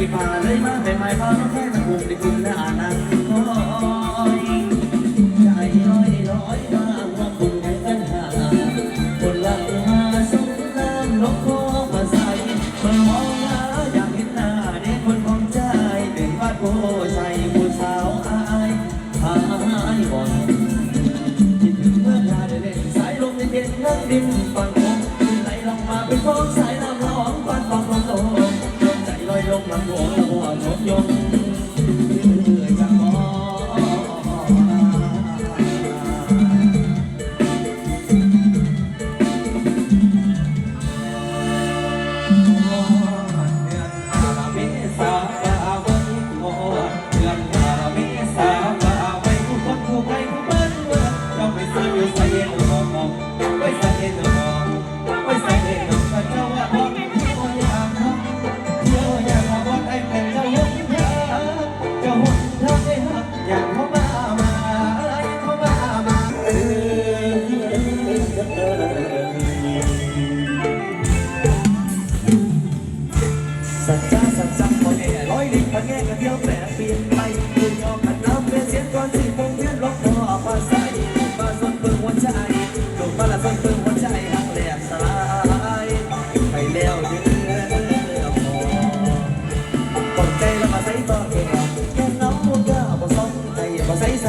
ที่มาเลยมาใหม่ๆพาลูกแค่ตะคุ่มได้กินและอาณา your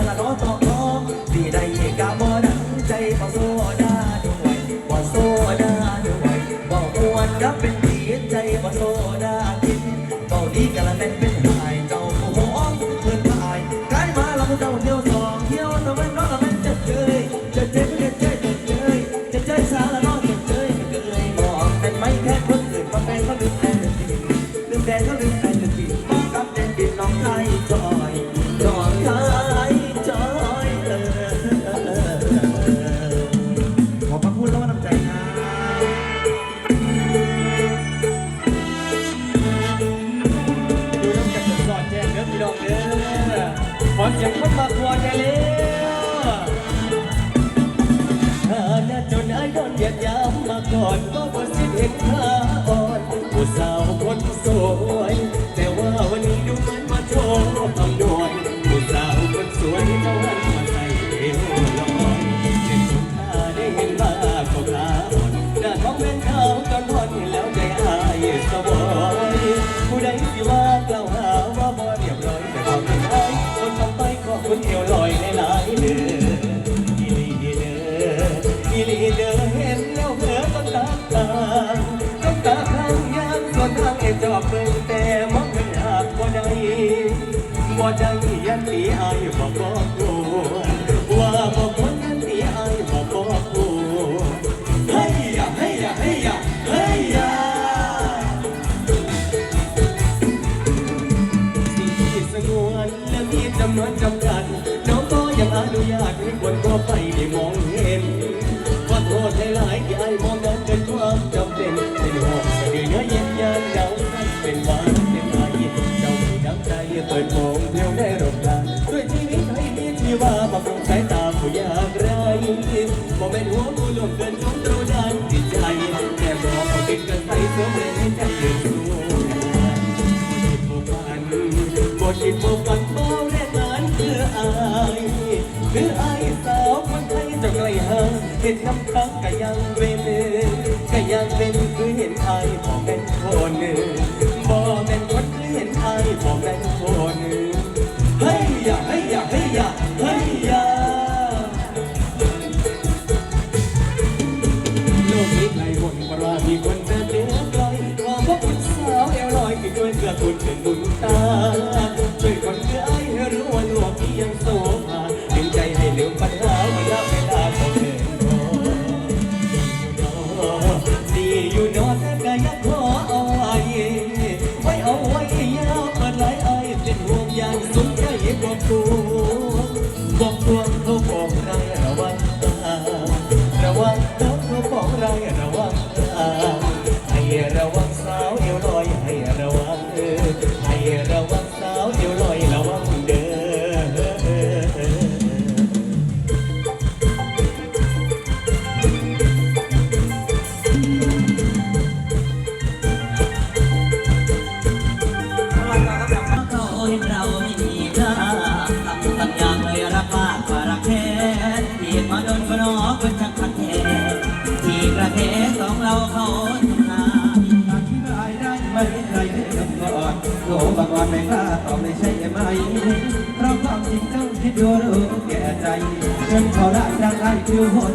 ตลาดน้องจอม อนก็บ่สิเห็นค่าอ่อนผู้สาวคนสวย แต่ว่าวันนี้ดูเหมือนมาโชว์ความดุยผู้สาวคนสวยเา amar เป็นหัวผู้หลบเดินของเราด้านจิตใจแต่บอกเอาเป็นกระใสสมเป็นให้ใจยืนสูงดโบกันบทคิดโบกันบาแรงงานคืออายคืออายสาวคนไทยจะไกลห่างเห็นน้ำตาก็ยังเป็นก็ยังเป็นคือเห็นอายบอกเป็นคนหนึ่งบอเป็นคนคือเห็นอายบอกเป็นคนหนึ่งเฮ้ยอย่าเฮ้ยอย่าเฮ้ยอย่า อนหาตัดที่ได้ได้ไหมใครได้ยำก่อนโลบางวันไม่กล้าตอบเลยใช่ไหมเพราะความจริงเจ้าที่ดูรู้แก่ใจจนเขาละจากไอ้ผิวหด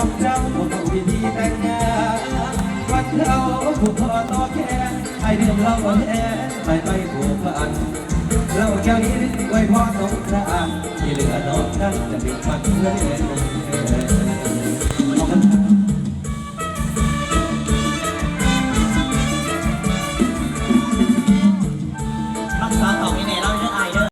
องเจ้าผู้พิธีแต่งงานวันเราผู้พอต่อแค่ไอเรื่องเราแพ้ไปไปผูกพันเราเจ้านี้ไว้พ่อสงสารที่เหลือน้องนั้นจะเป็นฝันเพื่อน